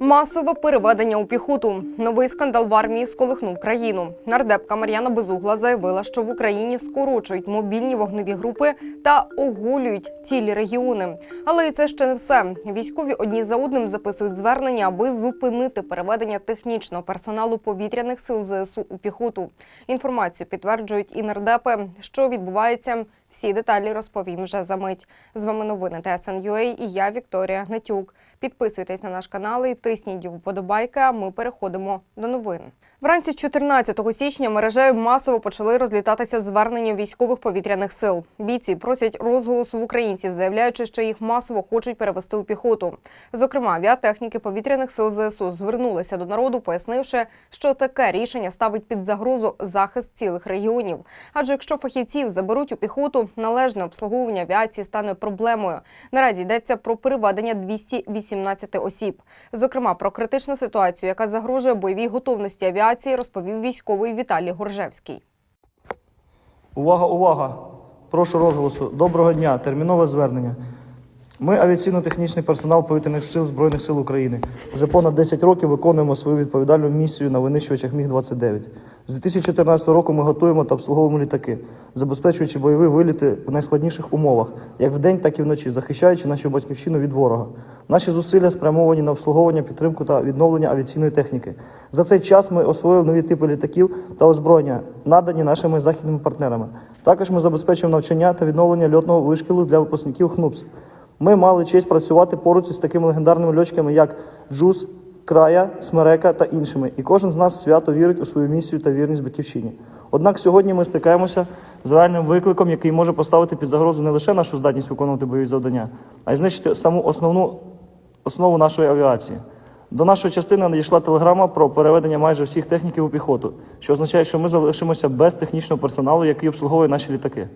Масове переведення у піхоту. Новий скандал в армії сколихнув країну. Нардепка Мар'яна Безугла заявила, що в Україні скорочують мобільні вогневі групи та оголюють цілі регіони. Але і це ще не все. Військові одні за одним записують звернення, аби зупинити переведення технічного персоналу повітряних сил ЗСУ у піхоту. Інформацію підтверджують і нардепи. Що відбувається? Всі деталі розповім вже за мить. З вами новини ТСНЮА і я Вікторія Гнатюк. Підписуйтесь на наш канал і тисніть вподобайки. А ми переходимо до новин. Вранці 14 січня мережею масово почали розлітатися звернення військових повітряних сил. Бійці просять розголосу в українців, заявляючи, що їх масово хочуть перевести у піхоту. Зокрема, авіатехніки повітряних сил ЗСУ звернулися до народу, пояснивши, що таке рішення ставить під загрозу захист цілих регіонів. Адже якщо фахівців заберуть у піхоту, належне обслуговування авіації стане проблемою. Наразі йдеться про переведення 218 осіб. Зокрема, про критичну ситуацію, яка загрожує бойовій готовності авіації, розповів військовий Віталій Горжевський. Увага, увага! Прошу розголосу. Доброго дня. Термінове звернення. Ми авіаційно-технічний персонал повітряних сил Збройних сил України. Вже понад 10 років виконуємо свою відповідальну місію на винищувачах Міг-29. З 2014 року ми готуємо та обслуговуємо літаки, забезпечуючи бойові виліти в найскладніших умовах, як вдень, так і вночі, захищаючи нашу батьківщину від ворога. Наші зусилля спрямовані на обслуговування, підтримку та відновлення авіаційної техніки. За цей час ми освоїли нові типи літаків та озброєння, надані нашими західними партнерами. Також ми забезпечуємо навчання та відновлення льотного вишкілу для випускників ХНУПС. Ми мали честь працювати поруч із такими легендарними льотчиками, як Джус, Края, Смерека та іншими. І кожен з нас свято вірить у свою місію та вірність батьківщині. Однак сьогодні ми стикаємося з реальним викликом, який може поставити під загрозу не лише нашу здатність виконувати бойові завдання, а й знищити саму основну основу нашої авіації. До нашої частини надійшла телеграма про переведення майже всіх техніків у піхоту, що означає, що ми залишимося без технічного персоналу, який обслуговує наші літаки.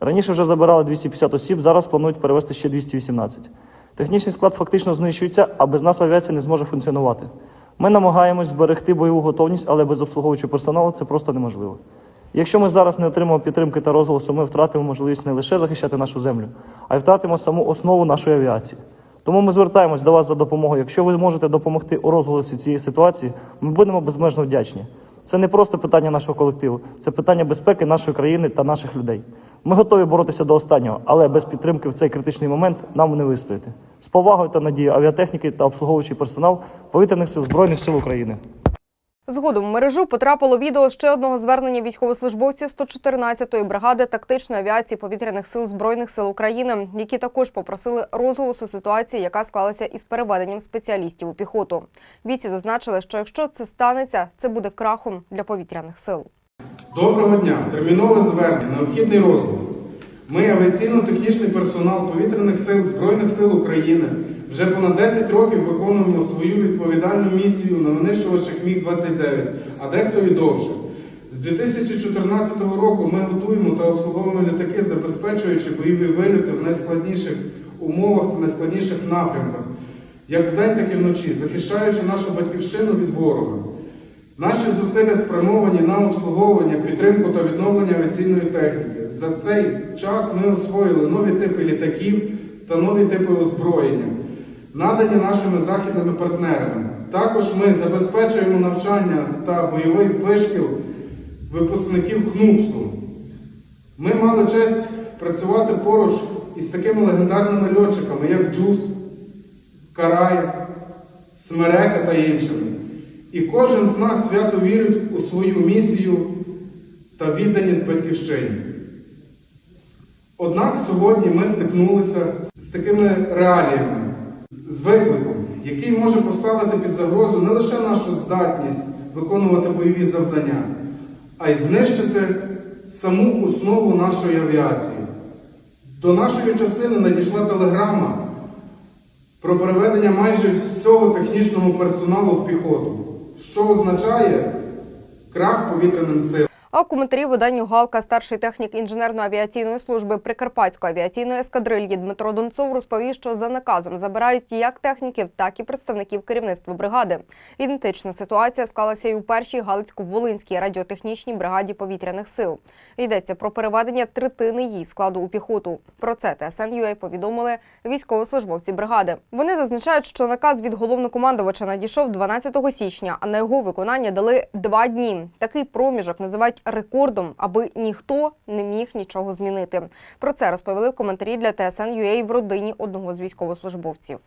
Раніше вже забирали 250 осіб, зараз планують перевести ще 218. Технічний склад фактично знищується, а без нас авіація не зможе функціонувати. Ми намагаємось зберегти бойову готовність, але без обслуговуючого персоналу це просто неможливо. Якщо ми зараз не отримаємо підтримки та розголосу, ми втратимо можливість не лише захищати нашу землю, а й втратимо саму основу нашої авіації. Тому ми звертаємось до вас за допомогою. Якщо ви можете допомогти у розголосі цієї ситуації, ми будемо безмежно вдячні. Це не просто питання нашого колективу, це питання безпеки нашої країни та наших людей. Ми готові боротися до останнього, але без підтримки в цей критичний момент нам не вистояти. З повагою та надією авіатехніки та обслуговуючий персонал повітряних сил Збройних сил України. Згодом в мережу потрапило відео ще одного звернення військовослужбовців 114-ї бригади тактичної авіації повітряних сил збройних сил України, які також попросили розголосу ситуації, яка склалася із переведенням спеціалістів у піхоту. Бійці зазначили, що якщо це станеться, це буде крахом для повітряних сил. Доброго дня! Термінове звернення, необхідний розголос. Ми, авіаційно-технічний персонал повітряних сил Збройних сил України, вже понад 10 років виконуємо свою відповідальну місію на винищувачах Міг-29, а дехто і довше. З 2014 року ми готуємо та обслуговуємо літаки, забезпечуючи бойові вильоти в найскладніших умовах та найскладніших напрямках, як вдень, так і вночі, захищаючи нашу батьківщину від ворога. Наші зусилля спрямовані на обслуговування, підтримку та відновлення авіаційної техніки. За цей час ми освоїли нові типи літаків та нові типи озброєння, надані нашими західними партнерами. Також ми забезпечуємо навчання та бойовий вишкіл випускників ХНУПСу. Ми мали честь працювати поруч із такими легендарними льотчиками, як Джус, Карай, Смерека та іншими. І кожен з нас свято вірить у свою місію та відданість батьківщині. Однак сьогодні ми стикнулися з такими реаліями, з викликом, який може поставити під загрозу не лише нашу здатність виконувати бойові завдання, а й знищити саму основу нашої авіації. До нашої частини надійшла телеграма про переведення майже всього технічного персоналу в піхоту, що означає крах повітряним силам. А у коментарі виданню Галка старший технік інженерно-авіаційної служби Прикарпатської авіаційної ескадрильї Дмитро Донцов розповів, що за наказом забирають як техніків, так і представників керівництва бригади. Ідентична ситуація склалася і у першій Галицько-Волинській радіотехнічній бригаді повітряних сил. Йдеться про переведення третини її складу у піхоту. Про це ТСН.UA повідомили військовослужбовці бригади. Вони зазначають, що наказ від головнокомандувача надійшов 12 січня, а на його виконання дали два дні. Такий проміжок називають рекордом, аби ніхто не міг нічого змінити. Про це розповіли в коментарі для ТСН.UA в родині одного з військовослужбовців.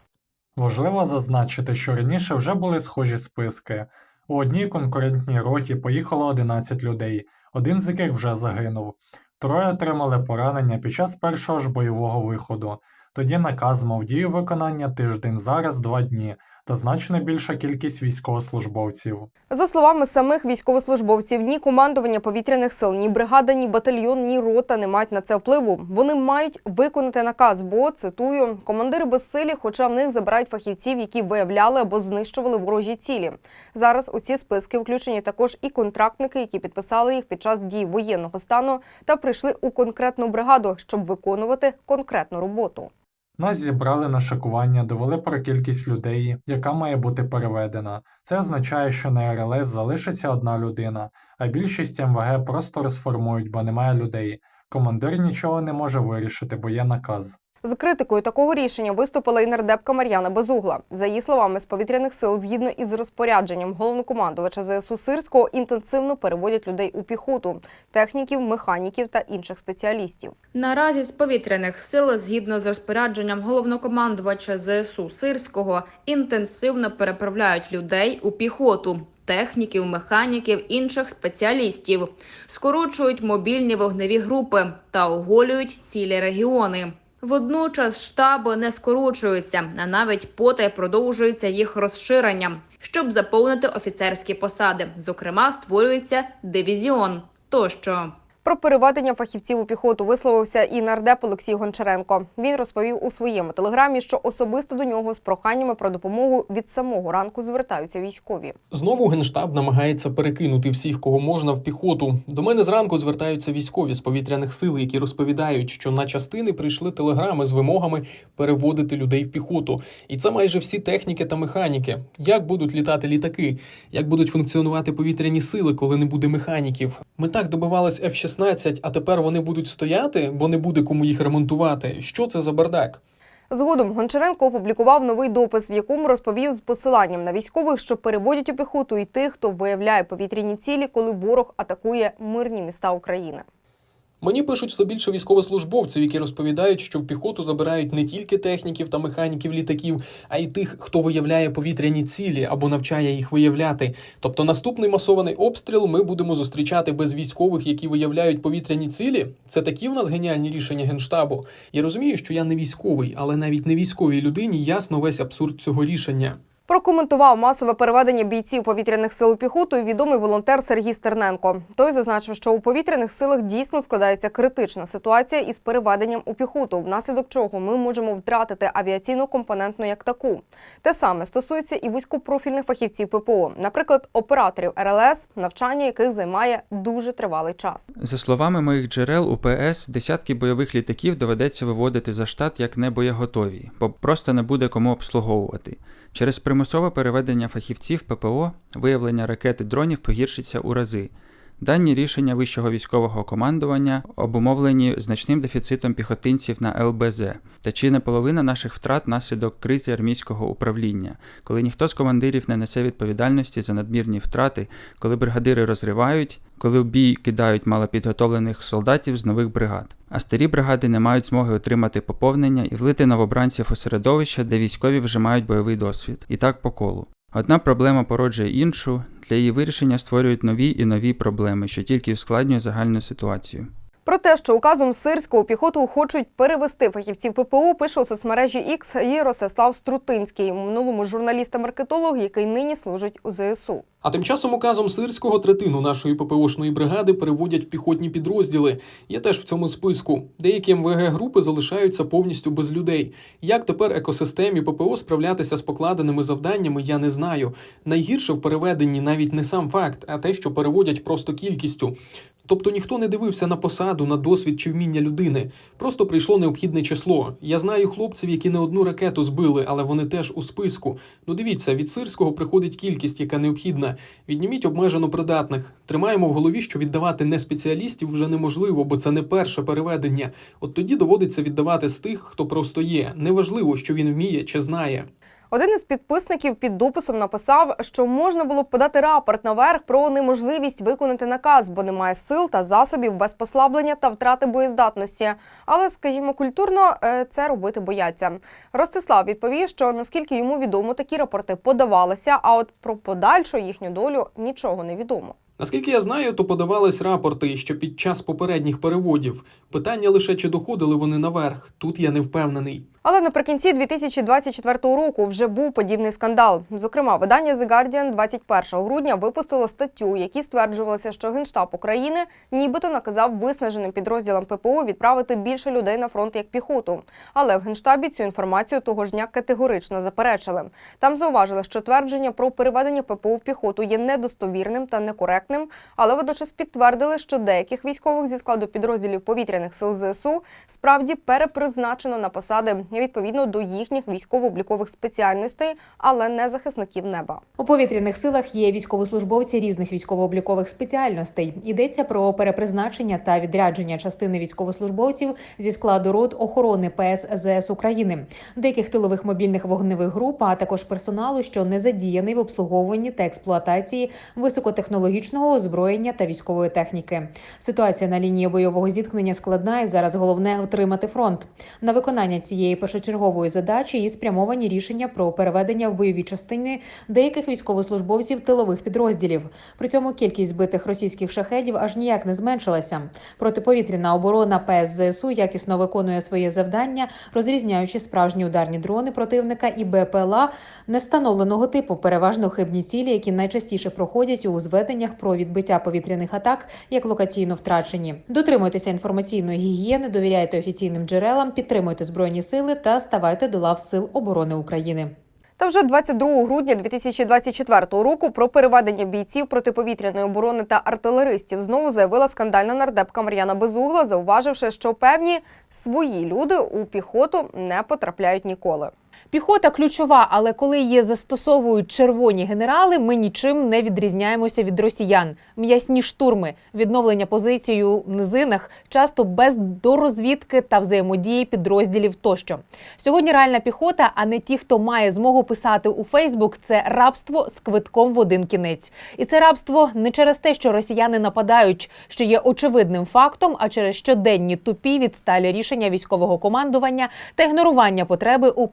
Важливо зазначити, що раніше вже були схожі списки. У одній конкурентній роті поїхало 11 людей, один з яких вже загинув. Троє отримали поранення під час першого ж бойового виходу. Тоді наказ мав дію виконання тиждень, зараз два дні, та значно більша кількість військовослужбовців. За словами самих військовослужбовців, ні командування повітряних сил, ні бригада, ні батальйон, ні рота не мають на це впливу. Вони мають виконати наказ, бо цитую командири безсилі, хоча в них забирають фахівців, які виявляли або знищували ворожі цілі. Зараз у ці списки включені також і контрактники, які підписали їх під час дії воєнного стану та прийшли у конкретну бригаду, щоб виконувати конкретну роботу. Нас зібрали на шикування, довели про кількість людей, яка має бути переведена. Це означає, що на РЛС залишиться одна людина, а більшість МВГ просто розформують, бо немає людей. Командир нічого не може вирішити, бо є наказ. З критикою такого рішення виступила і нардепка Мар'яна Безугла. За її словами, з повітряних сил, згідно із розпорядженням головнокомандувача ЗСУ Сирського, інтенсивно переводять людей у піхоту техніків, механіків та інших спеціалістів. Наразі з повітряних сил, згідно з розпорядженням головнокомандувача ЗСУ Сирського, інтенсивно переправляють людей у піхоту. Техніків, механіків, інших спеціалістів скорочують мобільні вогневі групи та оголюють цілі регіони. Водночас штаби не скорочуються, а навіть потай продовжується їх розширення, щоб заповнити офіцерські посади. Зокрема, створюється дивізіон тощо. Про переведення фахівців у піхоту висловився і нардеп Олексій Гончаренко. Він розповів у своєму телеграмі, що особисто до нього з проханнями про допомогу від самого ранку звертаються військові. Знову генштаб намагається перекинути всіх, кого можна в піхоту. До мене зранку звертаються військові з повітряних сил, які розповідають, що на частини прийшли телеграми з вимогами переводити людей в піхоту. І це майже всі техніки та механіки. Як будуть літати літаки? Як будуть функціонувати повітряні сили, коли не буде механіків? Ми так добивались F-16, а тепер вони будуть стояти, бо не буде кому їх ремонтувати. Що це за бардак? Згодом Гончаренко опублікував новий допис, в якому розповів з посиланням на військових, що переводять у піхоту і тих, хто виявляє повітряні цілі, коли ворог атакує мирні міста України. Мені пишуть все більше військовослужбовців, які розповідають, що в піхоту забирають не тільки техніків та механіків літаків, а й тих, хто виявляє повітряні цілі або навчає їх виявляти. Тобто наступний масований обстріл ми будемо зустрічати без військових, які виявляють повітряні цілі. Це такі в нас геніальні рішення генштабу. Я розумію, що я не військовий, але навіть не військовій людині ясно весь абсурд цього рішення. Прокоментував масове переведення бійців повітряних сил у піхоту відомий волонтер Сергій Стерненко. Той зазначив, що у повітряних силах дійсно складається критична ситуація із переведенням у піхоту, внаслідок чого ми можемо втратити авіаційну компонентну як таку. Те саме стосується і вузькопрофільних фахівців ППО, наприклад, операторів РЛС, навчання яких займає дуже тривалий час. За словами моїх джерел, у ПС десятки бойових літаків доведеться виводити за штат як небоєготові, бо просто не буде кому обслуговувати. Через примусове переведення фахівців ППО виявлення ракет і дронів погіршиться у рази. Дані рішення вищого військового командування обумовлені значним дефіцитом піхотинців на ЛБЗ та чи не половина наших втрат наслідок кризи армійського управління, коли ніхто з командирів не несе відповідальності за надмірні втрати, коли бригадири розривають, коли в бій кидають малопідготовлених солдатів з нових бригад. А старі бригади не мають змоги отримати поповнення і влити новобранців у середовище, де військові вже мають бойовий досвід. І так по колу. Одна проблема породжує іншу, для її вирішення створюють нові і нові проблеми, що тільки ускладнює загальну ситуацію. Про те, що указом Сирського піхоту хочуть перевести фахівців ППО, пише у соцмережі X Ростислав Струтинський, минулому журналіст та маркетолог, який нині служить у ЗСУ. А тим часом указом Сирського третину нашої ППОшної бригади переводять в піхотні підрозділи. Я теж в цьому списку. Деякі МВГ групи залишаються повністю без людей. Як тепер екосистемі ППО справлятися з покладеними завданнями, я не знаю. Найгірше в переведенні навіть не сам факт, а те, що переводять просто кількістю. Тобто ніхто не дивився на посаду, на досвід чи вміння людини. Просто прийшло необхідне число. Я знаю хлопців, які не одну ракету збили, але вони теж у списку. Ну дивіться, від сирського приходить кількість, яка необхідна. Відніміть обмежено придатних. Тримаємо в голові, що віддавати не спеціалістів вже неможливо, бо це не перше переведення. От тоді доводиться віддавати з тих, хто просто є. Неважливо, що він вміє чи знає. Один із підписників під дописом написав, що можна було б подати рапорт наверх про неможливість виконати наказ, бо немає сил та засобів без послаблення та втрати боєздатності. Але, скажімо, культурно е, це робити бояться. Ростислав відповів, що наскільки йому відомо, такі рапорти подавалися, а от про подальшу їхню долю нічого не відомо. Наскільки я знаю, то подавались рапорти ще під час попередніх переводів. Питання лише чи доходили вони наверх. Тут я не впевнений. Але наприкінці 2024 року вже був подібний скандал. Зокрема, видання The Guardian 21 грудня випустило статтю, в якій стверджувалося, що генштаб України нібито наказав виснаженим підрозділам ППО відправити більше людей на фронт як піхоту. Але в генштабі цю інформацію того ж дня категорично заперечили. Там зауважили, що твердження про переведення ППО в піхоту є недостовірним та некоректним, але водночас підтвердили, що деяких військових зі складу підрозділів повітряних сил ЗСУ справді перепризначено на посади відповідно до їхніх військово-облікових спеціальностей, але не захисників неба. У повітряних силах є військовослужбовці різних військово-облікових спеціальностей. Йдеться про перепризначення та відрядження частини військовослужбовців зі складу рот охорони ПСЗС України, деяких тилових мобільних вогневих груп, а також персоналу, що не задіяний в обслуговуванні та експлуатації високотехнологічного озброєння та військової техніки. Ситуація на лінії бойового зіткнення складна, і зараз головне втримати фронт. На виконання цієї першочергової задачі і спрямовані рішення про переведення в бойові частини деяких військовослужбовців тилових підрозділів. При цьому кількість збитих російських шахедів аж ніяк не зменшилася. Протиповітряна оборона ПСЗСУ якісно виконує своє завдання, розрізняючи справжні ударні дрони противника і БПЛА невстановленого типу, переважно хибні цілі, які найчастіше проходять у зведеннях про відбиття повітряних атак як локаційно втрачені. Дотримуйтеся інформаційної гігієни, довіряйте офіційним джерелам, підтримуйте збройні сили та ставайте до лав сил оборони України. Та вже 22 грудня 2024 року про переведення бійців протиповітряної оборони та артилеристів знову заявила скандальна нардепка Мар'яна Безугла, зауваживши, що певні свої люди у піхоту не потрапляють ніколи. Піхота ключова, але коли її застосовують червоні генерали, ми нічим не відрізняємося від росіян. М'ясні штурми, відновлення позицій у низинах, часто без дорозвідки та взаємодії підрозділів тощо. Сьогодні реальна піхота, а не ті, хто має змогу писати у Фейсбук, це рабство з квитком в один кінець. І це рабство не через те, що росіяни нападають, що є очевидним фактом, а через щоденні тупі відсталі рішення військового командування та ігнорування потреби у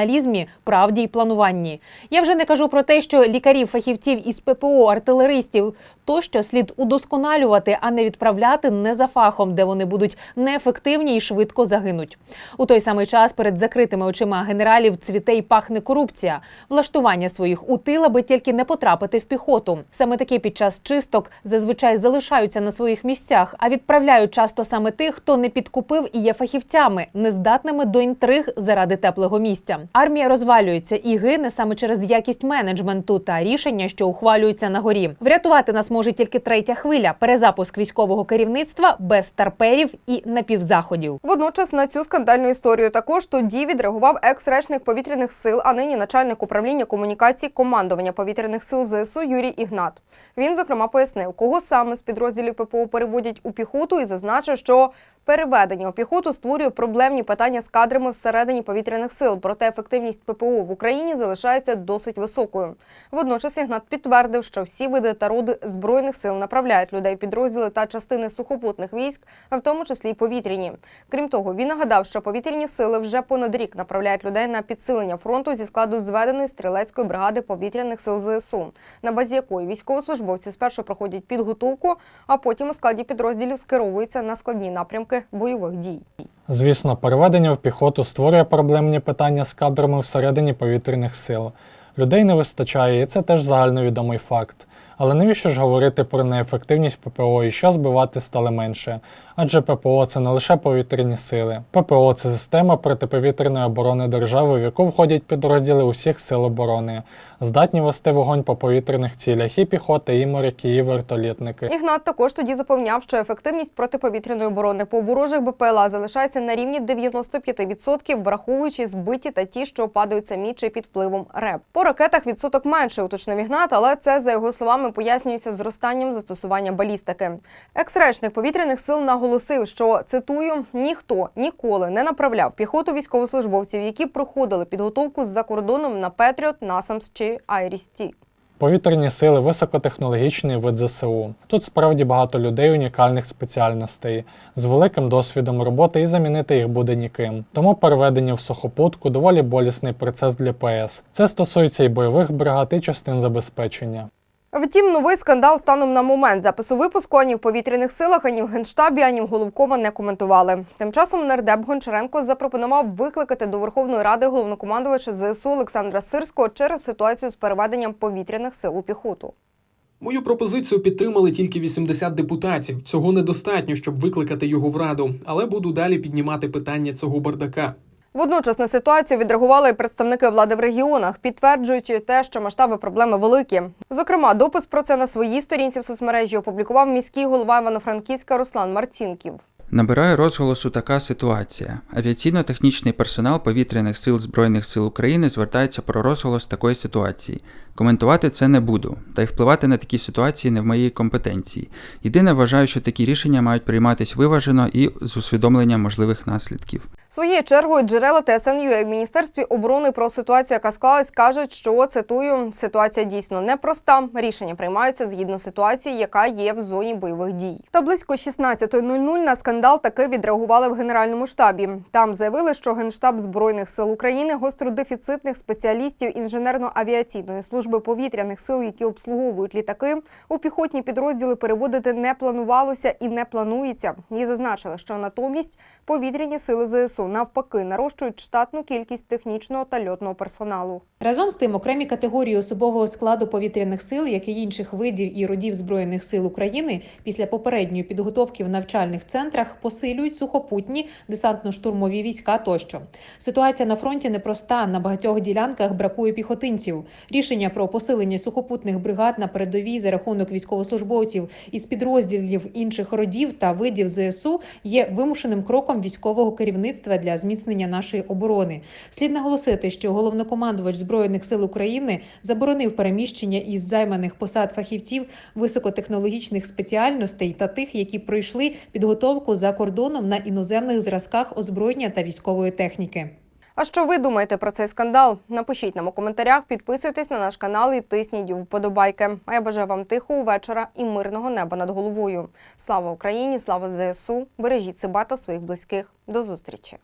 професіоналізмі, правді й плануванні. Я вже не кажу про те, що лікарів, фахівців із ППО, артилеристів тощо слід удосконалювати, а не відправляти не за фахом, де вони будуть неефективні і швидко загинуть. У той самий час перед закритими очима генералів цвіте й пахне корупція, влаштування своїх у тил, аби тільки не потрапити в піхоту. Саме такі під час чисток зазвичай залишаються на своїх місцях, а відправляють часто саме тих, хто не підкупив і є фахівцями, нездатними до інтриг заради теплого місця. Армія розвалюється і гине саме через якість менеджменту та рішення, що ухвалюються на горі. Врятувати нас може тільки третя хвиля перезапуск військового керівництва без старперів і напівзаходів. Водночас на цю скандальну історію також тоді відреагував екс-речник повітряних сил, а нині начальник управління комунікацій командування повітряних сил ЗСУ Юрій Ігнат. Він зокрема пояснив, кого саме з підрозділів ППО переводять у піхоту, і зазначив, що переведення у піхоту створює проблемні питання з кадрами всередині повітряних сил. Проте ефективність ППО в Україні залишається досить високою. Водночас Ігнат підтвердив, що всі види та роди збройних сил направляють людей в підрозділи та частини сухопутних військ, а в тому числі й повітряні. Крім того, він нагадав, що повітряні сили вже понад рік направляють людей на підсилення фронту зі складу зведеної стрілецької бригади повітряних сил ЗСУ, на базі якої військовослужбовці спершу проходять підготовку, а потім у складі підрозділів скеровуються на складні напрямки бойових дій. Звісно, переведення в піхоту створює проблемні питання з кадрами всередині повітряних сил. Людей не вистачає, і це теж загальновідомий факт. Але навіщо ж говорити про неефективність ППО і що збивати стали менше? Адже ППО це не лише повітряні сили. ППО це система протиповітряної оборони держави, в яку входять підрозділи усіх сил оборони, здатні вести вогонь по повітряних цілях і піхота, і моряки, і вертолітники. Ігнат також тоді запевняв, що ефективність протиповітряної оборони по ворожих БПЛА залишається на рівні 95%, враховуючи збиті та ті, що падають самі чи під впливом РЕП. По ракетах відсоток менше, уточнив Ігнат, але це за його словами пояснюється зростанням застосування балістики. Екс-речник повітряних сил наголосив, що цитую: ніхто ніколи не направляв піхоту військовослужбовців, які проходили підготовку з-за кордоном на Петріот, Насамс чи Айріс-Ті. Повітряні сили високотехнологічний вид ЗСУ. Тут справді багато людей унікальних спеціальностей з великим досвідом роботи і замінити їх буде ніким. Тому переведення в сухопутку доволі болісний процес для ПС. Це стосується і бойових бригад, і частин забезпечення. Втім, новий скандал станом на момент запису випуску ані в повітряних силах, ані в генштабі, ані в головкома не коментували. Тим часом нардеп Гончаренко запропонував викликати до Верховної Ради головнокомандувача ЗСУ Олександра Сирського через ситуацію з переведенням повітряних сил у піхоту. Мою пропозицію підтримали тільки 80 депутатів. Цього недостатньо, щоб викликати його в раду, але буду далі піднімати питання цього бардака. Водночас на ситуацію відреагували і представники влади в регіонах, підтверджуючи те, що масштаби проблеми великі. Зокрема, допис про це на своїй сторінці в соцмережі опублікував міський голова Івано-Франківська Руслан Марцінків. Набирає розголосу така ситуація. Авіаційно-технічний персонал повітряних сил Збройних сил України звертається про розголос такої ситуації. Коментувати це не буду, та й впливати на такі ситуації не в моїй компетенції. Єдине вважаю, що такі рішення мають прийматись виважено і з усвідомленням можливих наслідків. Своєю чергою джерела ТСНЮ в міністерстві оборони про ситуацію, яка склалась, кажуть, що цитую: ситуація дійсно непроста. Рішення приймаються згідно ситуації, яка є в зоні бойових дій. Та близько 16.00 на скандал таки відреагували в генеральному штабі. Там заявили, що генштаб збройних сил України гостродефіцитних спеціалістів інженерно-авіаційної служби повітряних сил, які обслуговують літаки, у піхотні підрозділи переводити не планувалося і не планується. І зазначили, що натомість повітряні сили ЗСУ навпаки нарощують штатну кількість технічного та льотного персоналу. Разом з тим, окремі категорії особового складу повітряних сил, як і інших видів і родів збройних сил України, після попередньої підготовки в навчальних центрах посилюють сухопутні десантно-штурмові війська тощо. Ситуація на фронті непроста. На багатьох ділянках бракує піхотинців. Рішення про посилення сухопутних бригад на передовій за рахунок військовослужбовців із підрозділів інших родів та видів ЗСУ є вимушеним кроком військового керівництва для зміцнення нашої оборони. Слід наголосити, що головнокомандувач збройних сил України заборонив переміщення із займаних посад фахівців високотехнологічних спеціальностей та тих, які пройшли підготовку за кордоном на іноземних зразках озброєння та військової техніки. А що ви думаєте про цей скандал? Напишіть нам у коментарях, підписуйтесь на наш канал і тисніть вподобайки. А я бажаю вам тихого вечора і мирного неба над головою. Слава Україні! Слава ЗСУ! Бережіть себе та своїх близьких. До зустрічі!